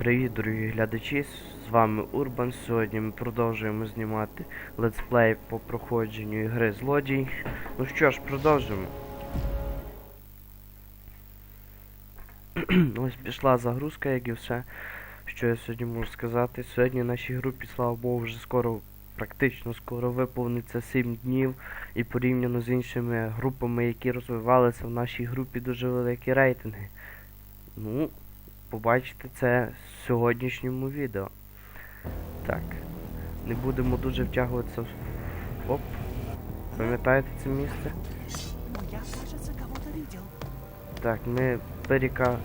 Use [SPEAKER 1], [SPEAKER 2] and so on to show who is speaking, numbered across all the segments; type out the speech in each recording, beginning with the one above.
[SPEAKER 1] Привіт, дорогі глядачі! З вами Урбан. Сьогодні ми продовжуємо знімати летсплей по проходженню ігри Злодій. Ну що ж, продовжимо. Ось пішла загрузка, як і все, що я сьогодні можу сказати. Сьогодні нашій групі, слава Богу, вже скоро, практично скоро виповниться 7 днів. І порівняно з іншими групами, які розвивалися в нашій групі, дуже великі рейтинги. Ну, побачите це в сьогоднішньому відео. Так. Не будемо дуже втягуватися в. Оп. Пам'ятаєте це місце? Так, ми беріка,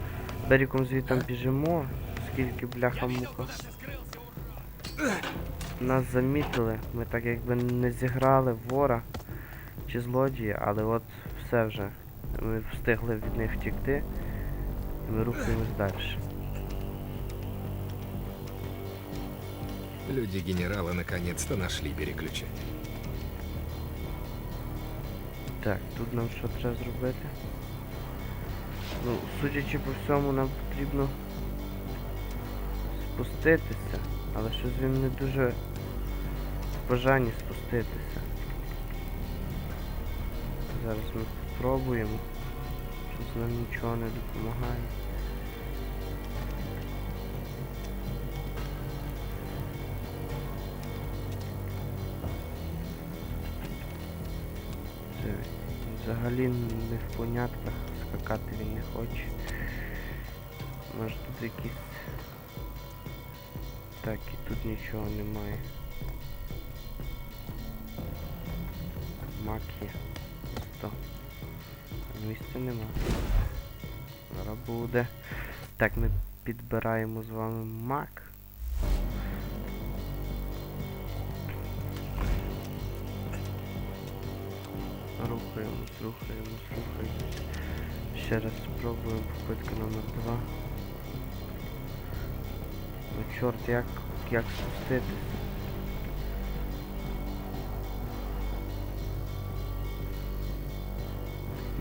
[SPEAKER 1] беріком звітом біжимо, оскільки бляха муха. Нас замітили, ми так якби не зіграли вора чи злодія, але от все вже. Ми встигли від них втікти. І ми рухаємось далі.
[SPEAKER 2] Люди генерала наконец-то нашли переключатель.
[SPEAKER 1] Так, тут нам що треба зробити? Ну, судячи по всьому, нам потрібно спуститися, але щось він не дуже в бажанні спуститися. Зараз ми спробуємо. Щось нам нічого не допомагає. Взагалі не в понятках скакати він не хоче. Може тут якісь. Так, і тут нічого немає. Мак. Місця нема. Зараз буде. Так, ми підбираємо з вами мак. Рухаємось, рухаємось, рухаємось. Ще раз спробуємо попитка номер два. Ну чорт, як, як спуститися?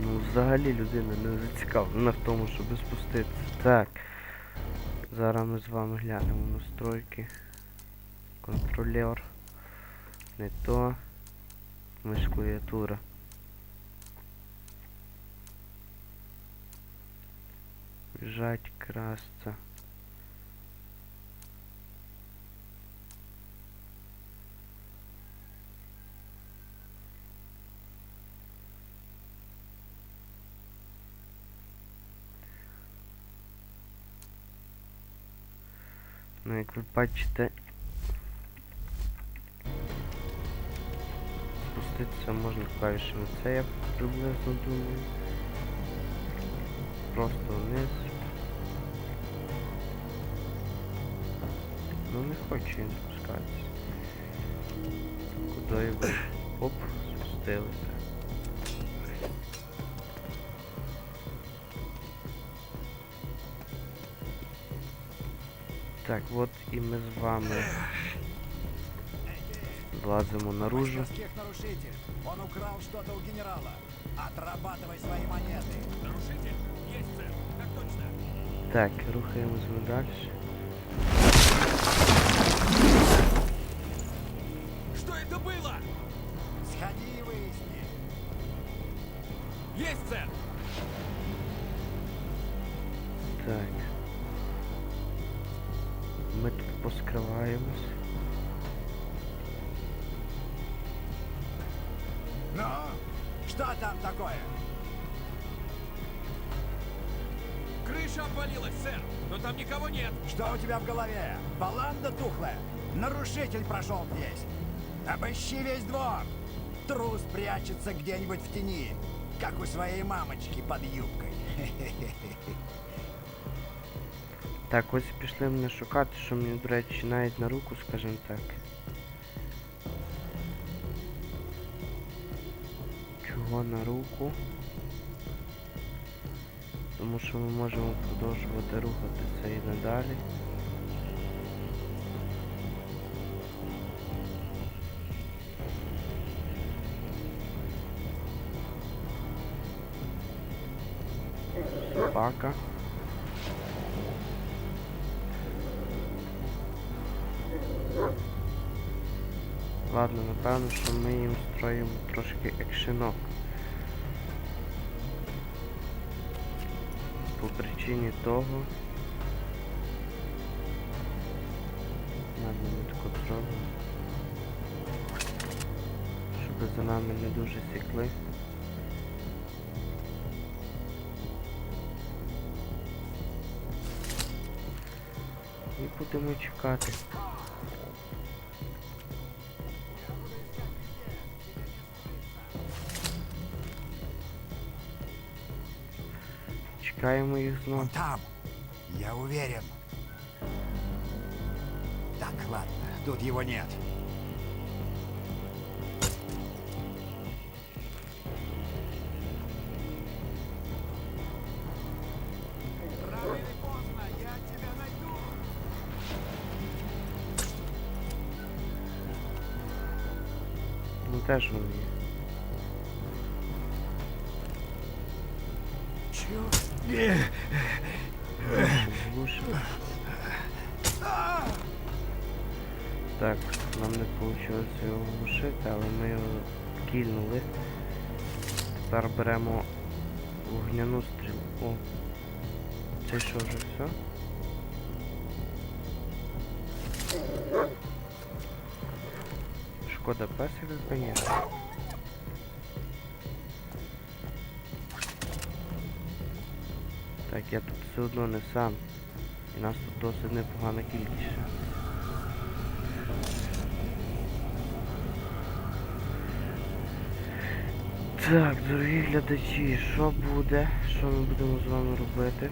[SPEAKER 1] Ну взагалі людина не зацікавлена в тому, щоб спуститися. Так. Зараз ми з вами глянемо настройки. Контролер. Не то. Миш клавіатура. Біжать красться. Ну, як ви бачите, спуститися можна клавішами. Це я приблизно думаю. Просто вниз. Ну не хоче він спускатися. Куди? Оп, спустилися. Так, от і ми з вами влазимо наружу.
[SPEAKER 3] Мастерских нарушитель. Он украл что-то у генерала. Отрабатывай свои монеты.
[SPEAKER 4] Нарушитель? Есть цель. Так точно.
[SPEAKER 1] Так, рухаємось ми далі.
[SPEAKER 4] Что это было?
[SPEAKER 3] Сходи и выясни.
[SPEAKER 4] Есть цель.
[SPEAKER 1] Так. Поскриваємось.
[SPEAKER 3] Ну, что там такое?
[SPEAKER 4] Крыша обвалилась, сэр. Но там никого нет.
[SPEAKER 3] Что у тебя в голове? Баланда тухлая? Нарушитель прошел здесь. Обыщи весь двор. Трус прячется где-нибудь в тени, как у своей мамочки под юбкой.
[SPEAKER 1] Так, ось пішли мене шукати, що мені, до речі, навіть на руку, скажімо так. Чого на руку? Тому що ми можемо продовжувати рухатися і надалі. Собака. Ладно, напевно, що ми їм строїмо трошки екшенок. По причині того. Ладно, ми тако зробимо. Щоб за нами не дуже сікли. І будемо чекати. Чекаємо їх знову.
[SPEAKER 3] Он там. Я уверен. Так, ладно, тут его нет. Рано или поздно я тебя найду.
[SPEAKER 1] Ну теж вони є. Вийшло його глушити, але ми його кільнули. Тепер беремо вогняну стрілку. Це що вже все? Шкода песика, конечно. Так, я тут все одно не сам. І нас тут досить непогана кількість. Так, дорогі глядачі, що буде? Що ми будемо з вами робити?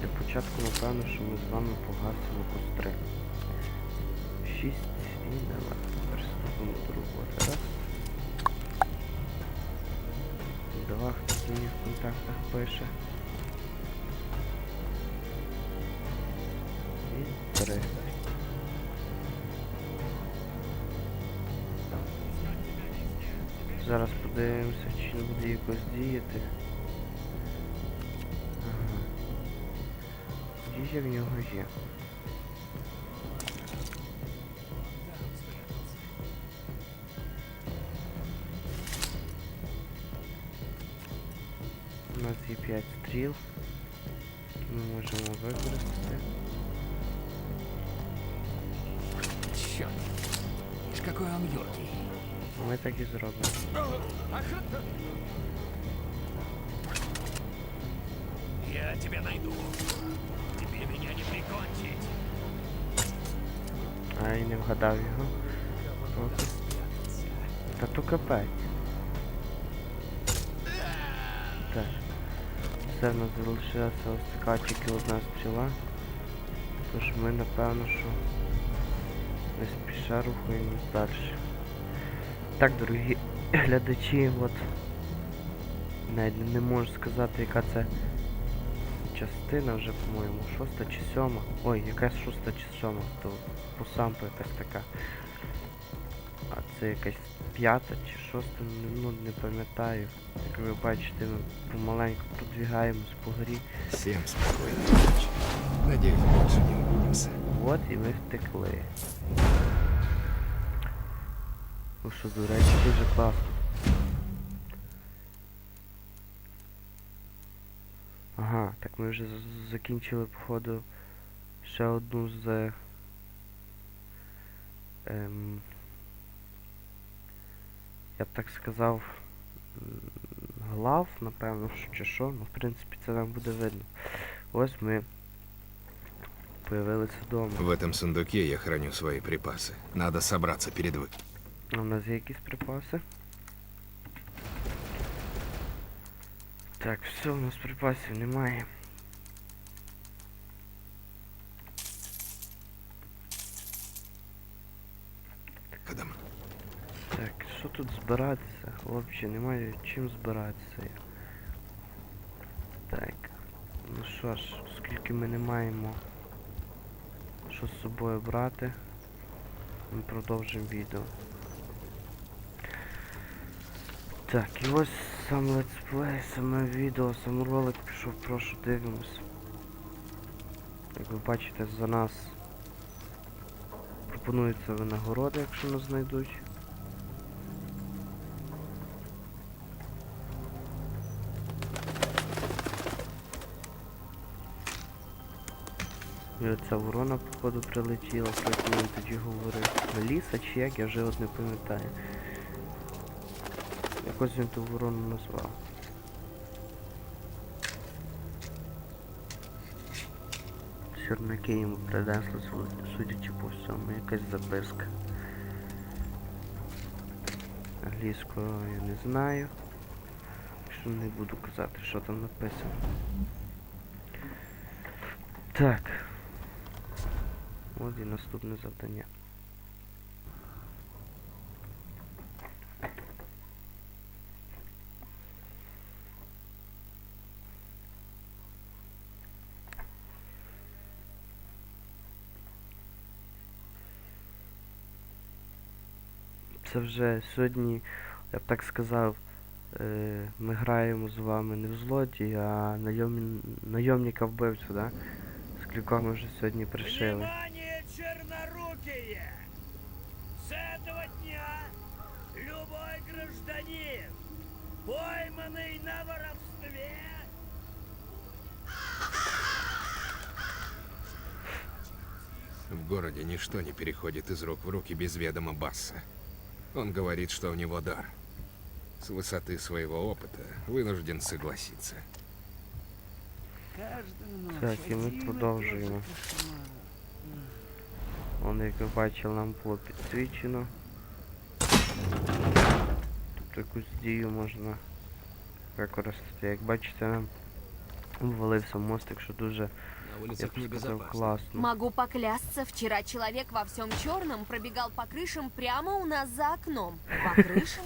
[SPEAKER 1] Для початку, напевно, що ми з вами погасимо костри. Шість і давай. Приступимо до роботи. Раз. Два, хтось мені в контактах пише. І. Зараз подивимося, чи не буде якось діяти. Ага. Дія в нього є. У нас є 5 стріл. Ми так і зробимо.
[SPEAKER 5] Я тебя найду. Тебе меня не прикончить.
[SPEAKER 1] Ай, не вгадав його. Та то капець. Так. Все в нас залишилася ось така тільки одна стріла. Тож ми напевно що не спіша рухаємось далі. Так, дорогі глядачі, от навіть не можу сказати, яка це частина вже, по-моєму, шоста чи сьома. Ой, якась шоста чи сьома, то по сампу якась така. А це якась п'ята чи шоста, ну, не пам'ятаю. Як ви бачите, ми помаленьку продвігаємось по горі.
[SPEAKER 2] Всем спокойной ночи. Надеюсь, больше не увидимся.
[SPEAKER 1] От і ми втекли. Ну що, до речі, дуже класно. Ага, так ми вже з- закінчили, походу, ще одну з. Ем, я б так сказав. м, Глав, напевно, що чи що, ну в принципі це нам буде видно. Ось ми появилися вдома.
[SPEAKER 2] В этом сундуке я храню свои припасы. Надо собраться перед вы.
[SPEAKER 1] У нас є якісь припаси? Так, все, у нас припасів немає. Так, що тут збиратися? Хлопці, немає чим збиратися. Так. Ну що ж, оскільки ми не маємо що з собою брати, ми продовжимо відео. Так, і ось сам летсплей, саме відео, сам ролик пішов, прошу дивимось. Як ви бачите, за нас пропонуються винагороди, якщо нас знайдуть. І оця ворона, походу, прилетіла, про яку він тоді говорив. Меліса чи як, я вже от не пам'ятаю. Якось він ту ворону назвав. Сірники йому принесли, су- судячи по всьому, якась записка. Англійською я не знаю. Що не буду казати, що там написано. Так. От і наступне завдання. Це вже сьогодні, я б так сказав, е, ми граємо з вами не в злодії, а найомні... найомника вбивцю, да? З кількох ми вже сьогодні пришили.
[SPEAKER 5] Внимание, чернорукие! С этого дня любой гражданин, пойманный на воровстве,
[SPEAKER 2] В городе ничто не переходит из рук в руки без ведома Басса. Он говорит, что у него дар. С высоты своего опыта вынужден согласиться.
[SPEAKER 1] Так, і ми продовжуємо. Вон, як ви бачили, нам було підсвічено. Тобто якусь дію можна використати. Як бачите, нам ввалився мостик, що дуже,
[SPEAKER 2] На
[SPEAKER 1] я
[SPEAKER 2] улицах
[SPEAKER 1] б сказав,
[SPEAKER 2] небезопасно.
[SPEAKER 1] класно.
[SPEAKER 6] Могу поклясться, вчера человек во всем черном пробегал по крышам прямо у нас за окном.
[SPEAKER 7] По крышам?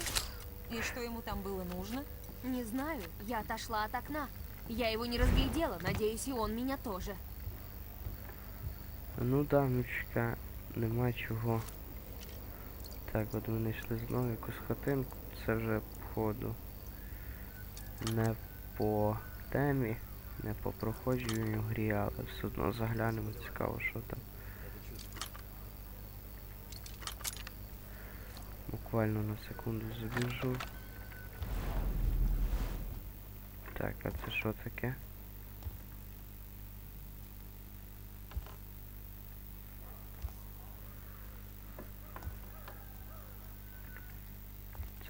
[SPEAKER 7] И что ему там было нужно?
[SPEAKER 6] Не знаю, я отошла от окна. Я его не разглядела, надеюсь, и он меня тоже.
[SPEAKER 1] Ну да, мічка, нема чого. Так, от ми знайшли знову якусь хатинку. Це вже походу не по темі, не по проходженню грі, але все одно заглянемо, цікаво, що там. Буквально на секунду забіжу. Так, а це що таке?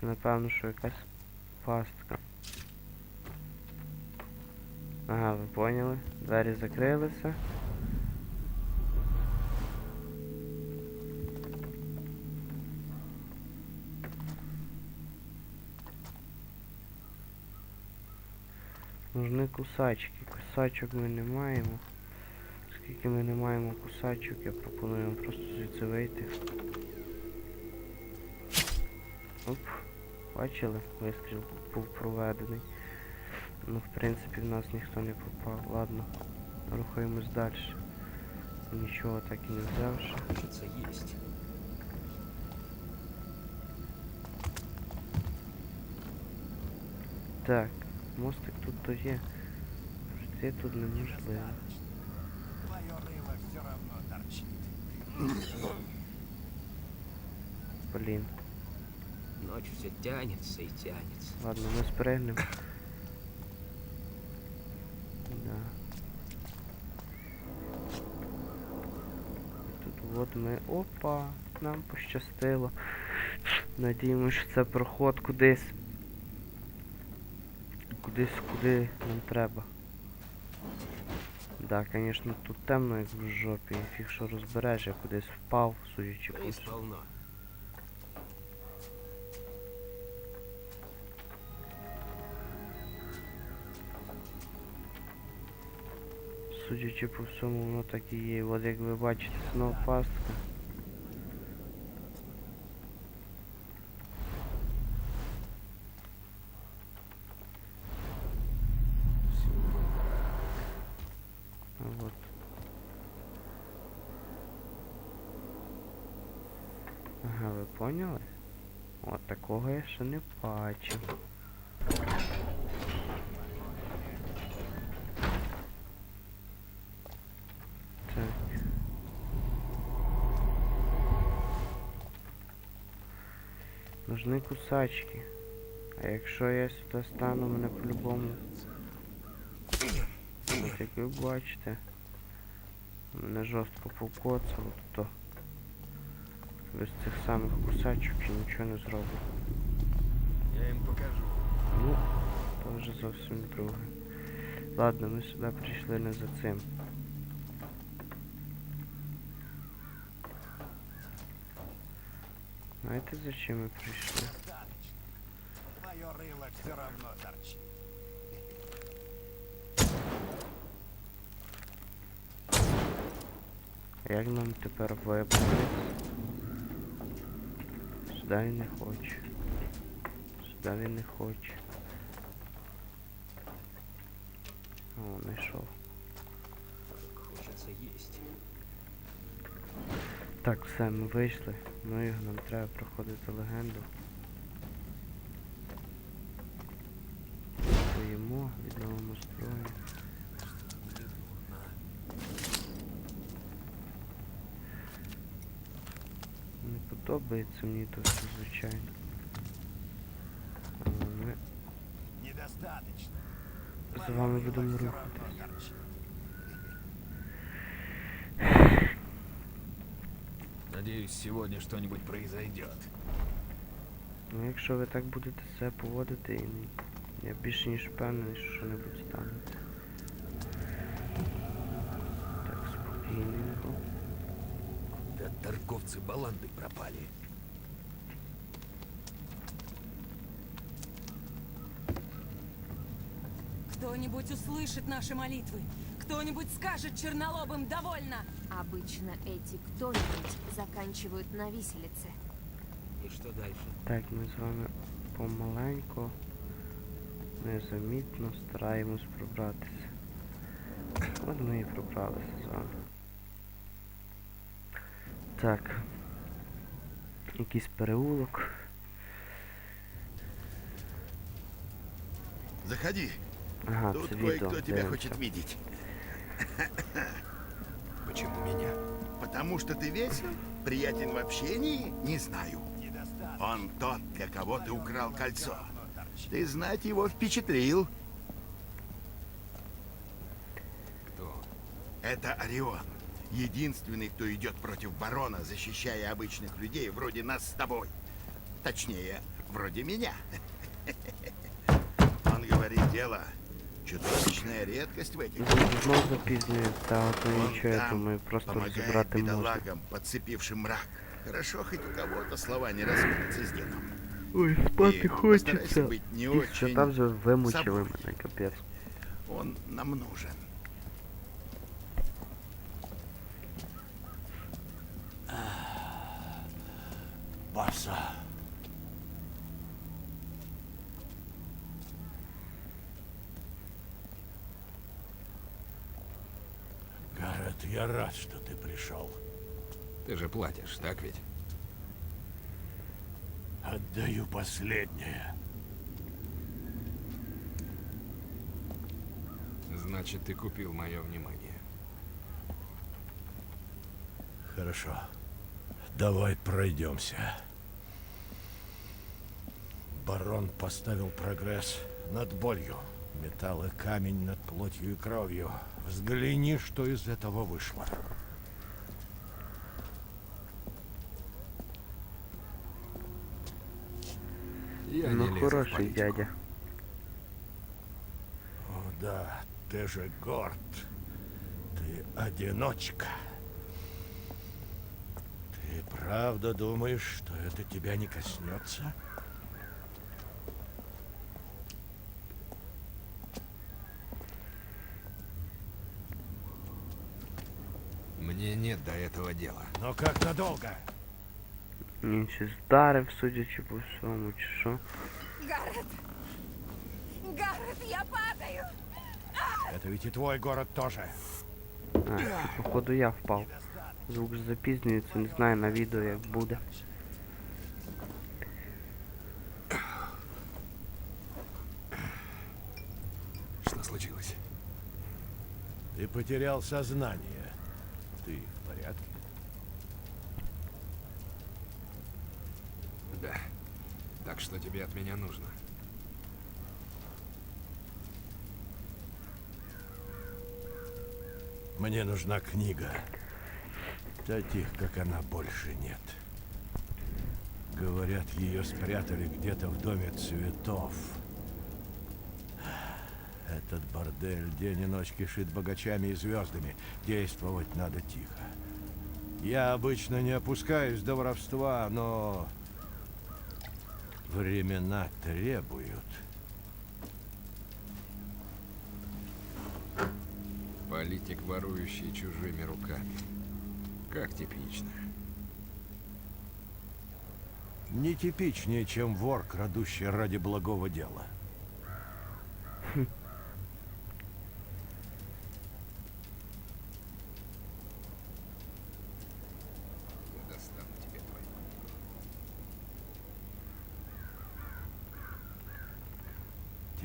[SPEAKER 1] Це напевно, що якась пастка. Ага, ви поняли? Двері закрилися. Нужны кусачки. Кусачок ми не маємо. Оскільки ми не маємо кусачок, я пропоную вам просто звідси вийти. Оп. Бачили? Вистріл був проведений. Ну, в принципі, в нас ніхто не попав. Ладно, рухаємось далі. Нічого так і не взявши.
[SPEAKER 5] кажется, есть.
[SPEAKER 1] Так, мостик тут то є. Пройти тут неможливо.
[SPEAKER 3] Твое рыло все равно торчит.
[SPEAKER 1] Блін.
[SPEAKER 5] Ночь все тянется и тянется.
[SPEAKER 1] Ладно, ми спригнемо. Ми. Опа! Нам пощастило. Надіємося, що це проход кудись. Кудись, куди нам треба. Да, звісно, тут темно, як в жопі. Фіг що розбереш, я кудись впав, судячи по Судячи по всьому, воно так є. От як ви бачите, знов пастка. Нужны кусачки. А якщо я сюди стану, мене по-любому. От як ви бачите. Мене жорстко покоцало, то без цих самих кусачок я нічого не зроблю.
[SPEAKER 5] Я им покажу.
[SPEAKER 1] Ну, то вже зовсім друге. Ладно, ми сюди прийшли не за цим. Знаєте, за чим ми прийшли?
[SPEAKER 3] Достаточно. Мое рыло все равно торчит.
[SPEAKER 1] Як нам тепер вибрати? Сюди він не хоче. Сюди він не хоче. О, знайшов.
[SPEAKER 5] Хочется есть.
[SPEAKER 1] Так, все, ми вийшли. Ну його нам треба проходити легенду. Поїмо, відновимо строю. Не подобається мені то все, звичайно. Але ми з вами будемо рухатись.
[SPEAKER 3] равно торчит.
[SPEAKER 5] Надеюсь, сегодня что-нибудь произойдет.
[SPEAKER 1] Ну якщо ви так будете себе поводити, і ні- я більше ніж впевнений, що що-небудь стане. Так, спокійненько.
[SPEAKER 5] Да торговцы баланды пропали.
[SPEAKER 7] Кто-нибудь услышит наши молитвы. Кто-нибудь скажет чернолобым «довольно».
[SPEAKER 6] Обычно эти кто-нибудь заканчивают на виселице.
[SPEAKER 5] И что дальше?
[SPEAKER 1] Так, ми з вами помаленько, незамітно стараємось пробратися. От ми і пробралися з вами. Так. Якийсь переулок.
[SPEAKER 8] Заходи.
[SPEAKER 1] Ага,
[SPEAKER 8] Тут
[SPEAKER 1] це відео.
[SPEAKER 8] кое-кто тебя
[SPEAKER 1] дивимося.
[SPEAKER 8] хочет видеть.
[SPEAKER 2] Почему меня?
[SPEAKER 8] Потому что ты весел, приятен в общении, не знаю. Он тот, для кого ты украл кольцо. Ты знать его впечатлил.
[SPEAKER 2] Кто?
[SPEAKER 8] Это Орион. Единственный, кто идет против барона, защищая обычных людей вроде нас с тобой. Точнее, вроде меня. Он говорит, дело чудовищная редкость в этих
[SPEAKER 1] Знову знов запізнюється, але то
[SPEAKER 8] Он
[SPEAKER 1] нічого, я
[SPEAKER 8] там
[SPEAKER 1] думаю, просто
[SPEAKER 8] помогает
[SPEAKER 1] розібрати можна.
[SPEAKER 8] бедолагам, подцепившим мрак. Хорошо, хоть у кого-то слова не расходятся с дедом.
[SPEAKER 1] Ой,
[SPEAKER 8] И
[SPEAKER 1] спати
[SPEAKER 8] постарайся
[SPEAKER 1] хочеться.
[SPEAKER 8] быть не
[SPEAKER 1] Ті
[SPEAKER 8] очень...
[SPEAKER 1] свята вже вимучили
[SPEAKER 8] собою.
[SPEAKER 1] мене, капець.
[SPEAKER 8] Он нам нужен.
[SPEAKER 3] Баса.
[SPEAKER 9] Я рад, что ты пришел.
[SPEAKER 2] Ты же платишь, так ведь?
[SPEAKER 9] Отдаю последнее.
[SPEAKER 2] Значит, ты купил мое внимание.
[SPEAKER 9] Хорошо. Давай пройдемся. Барон поставил прогресс над болью. Металл и камень над плотью и кровью. Взгляни, что из этого вышло.
[SPEAKER 2] Я
[SPEAKER 1] Ну хороший дядя.
[SPEAKER 9] О, да, ты же горд. Ты одиночка. Ты правда думаешь, что это тебя не коснется?
[SPEAKER 2] Мне нет до этого дела.
[SPEAKER 9] Но как надолго?
[SPEAKER 1] Він щось вдарив, судячи по всьому, чи що.
[SPEAKER 7] Гаррет! Гаррет, я падаю!
[SPEAKER 9] Это ведь и твой город тоже.
[SPEAKER 1] А, це походу я впав. Звук ж запізнюється, не знаю на відео як буде.
[SPEAKER 2] Что случилось?
[SPEAKER 9] Ты потерял сознание. Ты в порядке?
[SPEAKER 2] Да. Так что тебе от меня нужно?
[SPEAKER 9] Мне нужна книга. Таких, как она, больше нет. Говорят, ее спрятали где-то в доме цветов. Этот бордель день и ночь кишит богачами и звездами. Действовать надо тихо. Я обычно не опускаюсь до воровства, но... Времена требуют.
[SPEAKER 2] Политик, ворующий чужими руками. Как типично.
[SPEAKER 9] Нетипичнее, чем вор, крадущий ради благого дела.
[SPEAKER 2] Я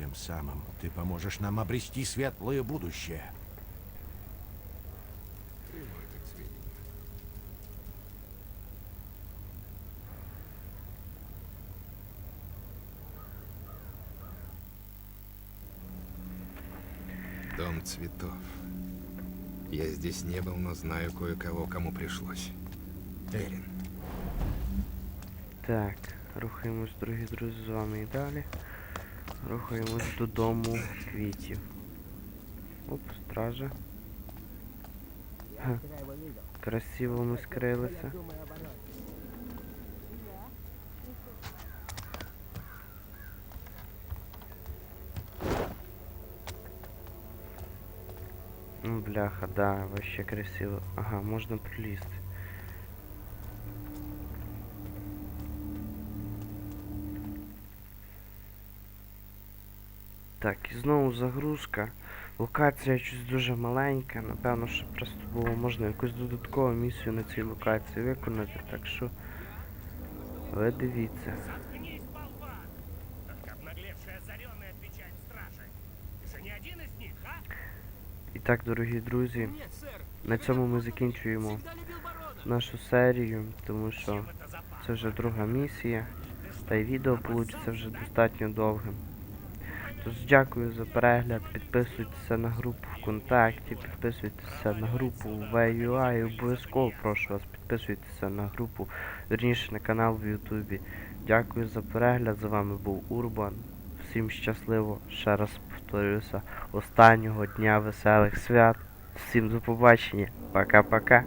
[SPEAKER 9] Тем самым ты поможешь нам обрести светлое будущее.
[SPEAKER 2] Приму это к сведению. Дом цветов. Я здесь не был, но знаю кое-кого, кому пришлось. Эрин.
[SPEAKER 1] Так, рухаємось, дорогі друзі, з вами і далі. Рухаємось додому квітів. Оп, стража. Ха. Красиво ми скрилися. Ну, бляха, да, вообще красиво. Ага, можна пролізти. Так, і знову загрузка. Локація щось дуже маленька. Напевно, що просто було можна якусь додаткову місію на цій локації виконати, так що ви дивіться.
[SPEAKER 5] Заткнись, болван! Как обнаглевший озаренный отвечает страже. Ты же не один из них, а?
[SPEAKER 1] І так, дорогі друзі,
[SPEAKER 4] Нет, сэр.
[SPEAKER 1] на цьому ми закінчуємо
[SPEAKER 4] Всегда любил Барона.
[SPEAKER 1] нашу серію, тому що
[SPEAKER 5] Чем это запахло?
[SPEAKER 1] це вже друга місія, та й відео вийде вже достатньо довгим. Тож дякую за перегляд, підписуйтеся на групу ВКонтакті, підписуйтеся на групу VUI і обов'язково прошу вас підписуйтеся на групу, верніше на канал в Ютубі. Дякую за перегляд, з вами був Урбан. Всім щасливо, ще раз повторюся, останнього дня веселих свят. Всім до побачення. Пока-пока.